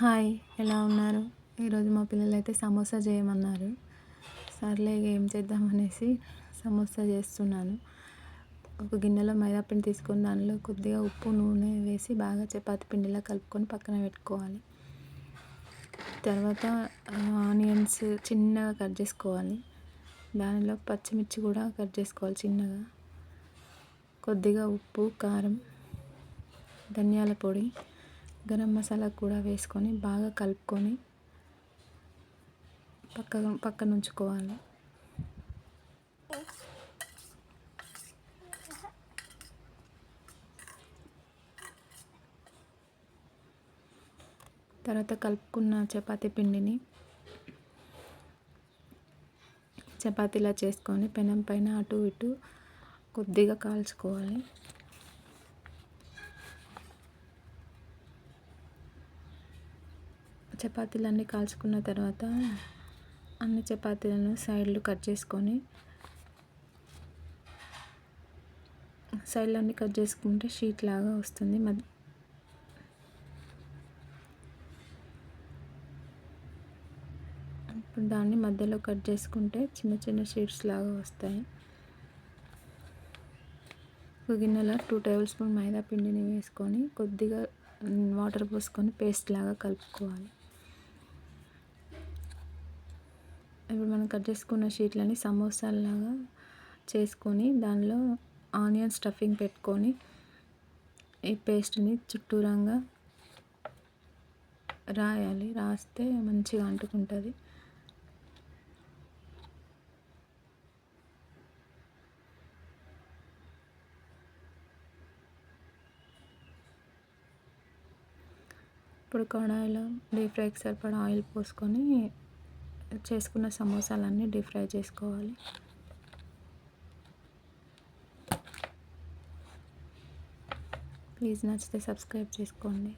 Hi ఎలా ఉన్నారు? ఈరోజు మా పిల్లలు అయితే సమోసా చేయమన్నారు. సర్లే ఏం చేద్దాం అనేసి సమోసా చేస్తున్నాను. ఒక గిన్నెలో మైదాపిండి తీసుకొని దానిలో కొద్దిగా ఉప్పు నూనె వేసి బాగా చపాతి పిండిలా కలుపుకొని పక్కన పెట్టుకోవాలి. తర్వాత ఆనియన్స్ చిన్నగా కట్ చేసుకోవాలి. దానిలో పచ్చిమిర్చి కూడా కట్ చేసుకోవాలి చిన్నగా. కొద్దిగా ఉప్పు కారం ధనియాల పొడి గరం మసాలా కూడా వేసుకొని బాగా కలుపుకొని పక్క పక్కన ఉంచుకోవాలి. తర్వాత కలుపుకున్న చపాతీ పిండిని చపాతీలా చేసుకొని పెనం పైన అటు ఇటు కొద్దిగా కాల్చుకోవాలి. చపాతీలన్నీ కాల్చుకున్న తర్వాత అన్ని చపాతీలను సైడ్లు కట్ చేసుకొని సైడ్లన్నీ కట్ చేసుకుంటే షీట్ లాగా వస్తుంది. మధ్య ఇప్పుడు దాన్ని మధ్యలో కట్ చేసుకుంటే చిన్న చిన్న షీట్స్ లాగా వస్తాయి. ఒక గిన్నెలో టూ టేబుల్ స్పూన్ మైదా పిండిని వేసుకొని కొద్దిగా వాటర్ పోసుకొని పేస్ట్ లాగా కలుపుకోవాలి. ఇప్పుడు మనం కట్ చేసుకున్న షీట్లని సమోసాలాగా చేసుకొని దానిలో ఆనియన్ స్టఫింగ్ పెట్టుకొని ఈ పేస్ట్ని చుట్టూరంగా రాయాలి. రాస్తే మంచిగా అంటుకుంటుంది. ఇప్పుడు కడాయిలో డీప్ ఫ్రైకి సరిపడా ఆయిల్ పోసుకొని చేసుకున్న సమోసాలన్నీ డీప్ ఫ్రై చేసుకోవాలి. ప్లీజ్ నచ్చితే సబ్స్క్రైబ్ చేసుకోండి.